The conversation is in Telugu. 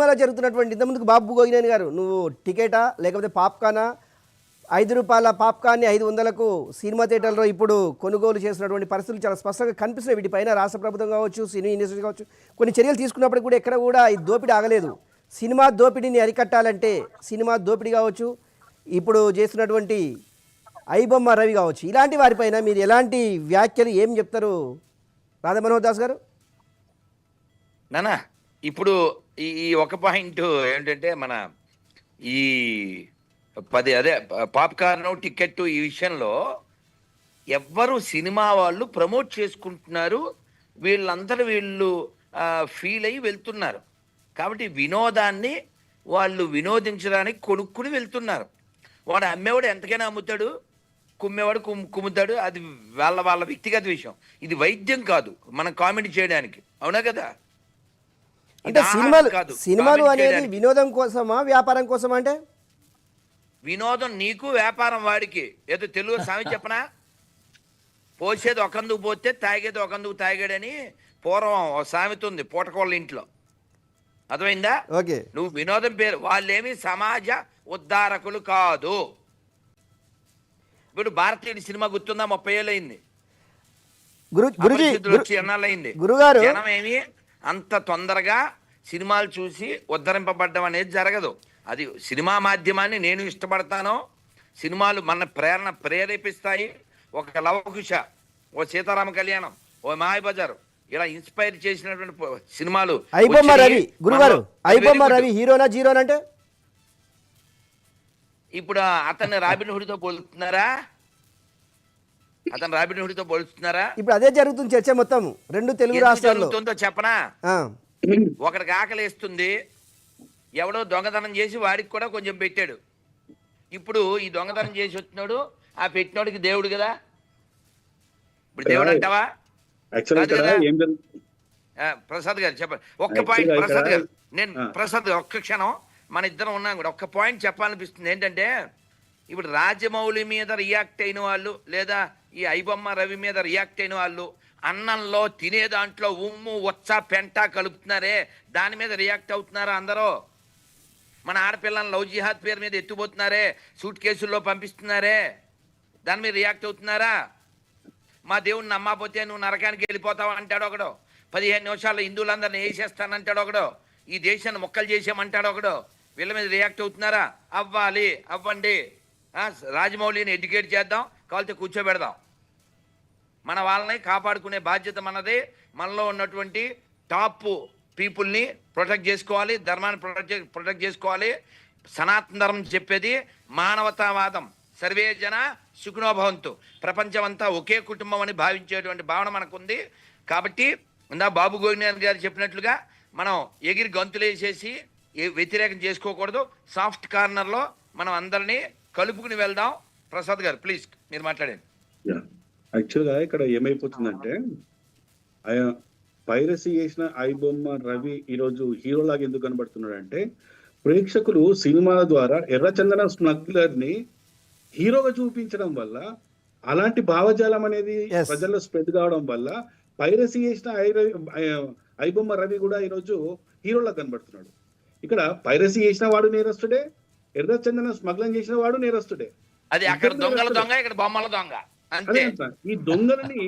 సినిమాలో జరుగుతున్నటువంటి ఇంతకుముందుకు బాబు గోగినేని గారు నువ్వు టికెటా లేకపోతే పాప్కానా? ఐదు రూపాయల పాప్కాన్ని ఐదు వందలకు సినిమా థియేటర్లో ఇప్పుడు కొనుగోలు చేస్తున్నటువంటి పరిస్థితులు చాలా స్పష్టంగా కనిపిస్తున్నాయి. వీటిపైన రాష్ట్ర ప్రభుత్వం కావచ్చు సినీ ఇండస్ట్రీ కావచ్చు కొన్ని చర్యలు తీసుకున్నప్పుడు కూడా ఎక్కడ కూడా ఈ దోపిడీ ఆగలేదు. సినిమా దోపిడీని అరికట్టాలంటే సినిమా దోపిడీ కావచ్చు ఇప్పుడు చేస్తున్నటువంటి ఐబొమ్మ రవి కావచ్చు. ఇలాంటి వారిపైన మీరు ఎలాంటి వ్యాఖ్యలు ఏం చెప్తారు? రాధమనోహర్ దాస్ గారు? నానా ఇప్పుడు ఈ ఒక పాయింట్ ఏంటంటే మన ఈ పది అదే పాప్కార్న్ టికెట్ ఈ విషయంలో ఎవ్వరు సినిమా వాళ్ళు ప్రమోట్ చేసుకుంటున్నారు. వీళ్ళందరూ వీళ్ళు ఫీల్ అయ్యి వెళ్తున్నారు. కాబట్టి వినోదాన్ని వాళ్ళు వినోదించడానికి కొనుక్కుని వెళ్తున్నారు. వాడు అమ్మేవాడు ఎంతకైనా అమ్ముతాడు కుమ్మేవాడు కుమ్ కుమ్ముతాడు అది వాళ్ళ వాళ్ళ వ్యక్తిగత విషయం. ఇది వైద్యం కాదు మనం కామెడీ చేయడానికి. అవునా కదా? అంటే సినిమాలు కాదు, సినిమాలు అనేది. వినోదం కోసమా వ్యాపారం కోసమా అంటే? వినోదం నీకు వ్యాపారం వాడికి. ఏదో తెలుగు సామెత చెప్పనా? పోసేది ఒకందుకు పోతే తాగేది ఒకందుకు తాగాడని పూర్వం సామెత ఉంది పూటకోళ్ళ ఇంట్లో. అర్థమైందా? ఓకే. నువ్వు వినోదం పేరు వాళ్ళేమి సమాజ ఉద్ధారకులు కాదు. ఇప్పుడు భారతీయుడి సినిమా గుర్తుందా? ముప్పై ఏళ్ళు అయింది గురుగారు జనం ఏమి అంత తొందరగా సినిమాలు చూసి ఉద్ధరింపబడ్డం అనేది జరగదు. అది సినిమా మాధ్యమాన్ని నేను ఇష్టపడతాను సినిమాలు మన ప్రేరణ ప్రేరేపిస్తాయి. ఒక లవకుశ ఓ సీతారామ కళ్యాణం ఓ మాయబజార్ ఇలా ఇన్స్పైర్ చేసినటువంటి సినిమాలు. రవి గురుగారు. రవి హీరోనా జీరోనా అంటే ఇప్పుడు అతన్ని రాబిన్ హుడితో పోలుస్తున్నారా? అతను రాబిన్ హుడితో పోలుస్తున్నారా? ఇప్పుడు అదే జరుగుతుంది చర్చ మొత్తం రెండు తెలుగు రాష్ట్రాల్లో. జరుగుతుందో చెప్పనా? ఒకడికి ఆకలి వేస్తుంది ఎవడో దొంగతనం చేసి వాడికి కూడా కొంచెం పెట్టాడు. ఇప్పుడు ఈ దొంగతనం చేసి వచ్చినాడు ఆ పెట్టినోడికి దేవుడు కదా? ఇప్పుడు దేవుడు అంటావా ప్రసాద్ గారు చెప్పండి. ఒక్క పాయింట్ ప్రసాద్ గారు. నేను. ప్రసాద్ గారు, ఒక్క క్షణం మన ఇద్దరం ఉన్నాం కూడా. ఒక్క పాయింట్ చెప్పాలనిపిస్తుంది. ఏంటంటే ఇప్పుడు రాజమౌళి మీద రియాక్ట్ అయిన వాళ్ళు లేదా ఈ ఐబొమ్మ రవి మీద రియాక్ట్ అయిన వాళ్ళు అన్నంలో తినే దాంట్లో ఉమ్ము వచ్చ పెంట కలుపుతున్నారే దాని మీద రియాక్ట్ అవుతున్నారా అందరూ? మన ఆడపిల్లలను లవ్ జిహాద్ పేరు మీద ఎత్తుపోతున్నారే సూట్ కేసుల్లో పంపిస్తున్నారే దాని మీద రియాక్ట్ అవుతున్నారా? మా దేవుణ్ణి నమ్మకపోతే నువ్వు నరకానికి వెళ్ళిపోతావు అంటాడు ఒకడు. పదిహేను నిమిషాల్లో హిందువులందరినీ వేసేస్తానంటాడు ఒకడు. ఈ దేశాన్ని మొక్కలు చేసామంటాడు ఒకడు. వీళ్ళ మీద రియాక్ట్ అవుతున్నారా? అవ్వాలి అవ్వండి. రాజమౌళిని ఎడ్యుకేట్ చేద్దాం కావాలితే కూర్చోబెడదాం. మన వాళ్ళని కాపాడుకునే బాధ్యత మనదే. మనలో ఉన్నటువంటి టాప్ పీపుల్ని ప్రొటెక్ట్ చేసుకోవాలి ధర్మాన్ని ప్రొటెక్ట్ ప్రొటెక్ట్ చేసుకోవాలి. సనాతన ధర్మం చెప్పేది మానవతావాదం. సర్వే జన సుఖనోభవంతు ప్రపంచం అంతా ఒకే కుటుంబం అని భావించేటువంటి భావన మనకుంది. కాబట్టి ఇందా బాబు గోవింద్ గారు చెప్పినట్లుగా మనం ఎగిరి గంతులేసేసి వ్యతిరేకం చేసుకోకూడదు. సాఫ్ట్ కార్నర్లో మనం అందరినీ కలుపుకుని వెళ్దాం. ప్రసాద్ గారు ప్లీజ్ మీరు మాట్లాడండి. యాక్చువల్గా ఇక్కడ ఏమైపోతుందంటే పైరసీ చేసిన ఐబొమ్మ రవి ఈ రోజు హీరో లాగా ఎందుకు కనబడుతున్నాడు అంటే ప్రేక్షకులు సినిమాల ద్వారా ఎర్రచందన స్మగ్లర్ని హీరోగా చూపించడం వల్ల అలాంటి భావజాలం అనేది. ప్రజల్లో స్ప్రెడ్ కావడం వల్ల పైరసీ చేసిన ఐ- ఐబొమ్మ రవి కూడా ఈ రోజు హీరోలా కనబడుతున్నాడు ఇక్కడ పైరసీ చేసిన వాడు నేరస్తుడే ఎర్రచందన స్మగ్లింగ్ చేసిన వాడు నేరస్తుడే అది అక్కడ దొంగల. దొంగ ఇక్కడ బొమ్మల దొంగ అంతే ఈ దొంగలని